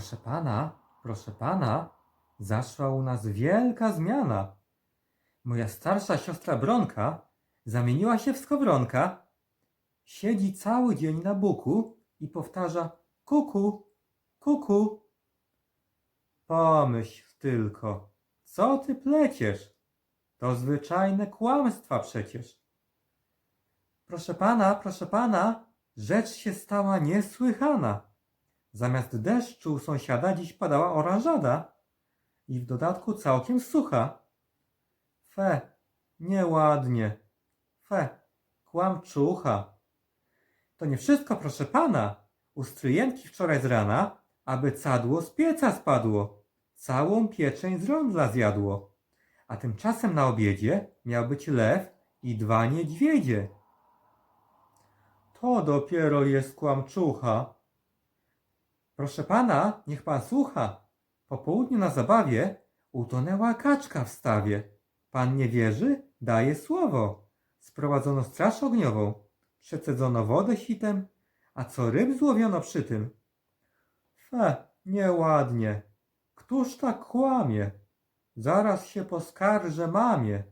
Proszę pana, proszę pana, zaszła u nas wielka zmiana. Moja starsza siostra Bronka zamieniła się w skowronka. Siedzi cały dzień na buku i powtarza kuku, kuku. Pomyśl tylko, co ty pleciesz? To zwyczajne kłamstwa przecież. Proszę pana, proszę pana, rzecz się stała niesłychana. Zamiast deszczu u sąsiada dziś padała oranżada i w dodatku całkiem sucha. Fe, nieładnie. Fe, kłamczucha. To nie wszystko, proszę pana. U stryjenki wczoraj z rana, aby cadło z pieca spadło. Całą pieczeń z rondla zjadło. A tymczasem na obiedzie miał być lew i dwa niedźwiedzie. To dopiero jest kłamczucha. Proszę pana, niech pan słucha. Po południu na zabawie utonęła kaczka w stawie. Pan nie wierzy? Daje słowo. Sprowadzono straż ogniową, przecedzono wodę sitem, a co ryb złowiono przy tym? Fe, nieładnie. Któż tak kłamie? Zaraz się poskarżę mamie.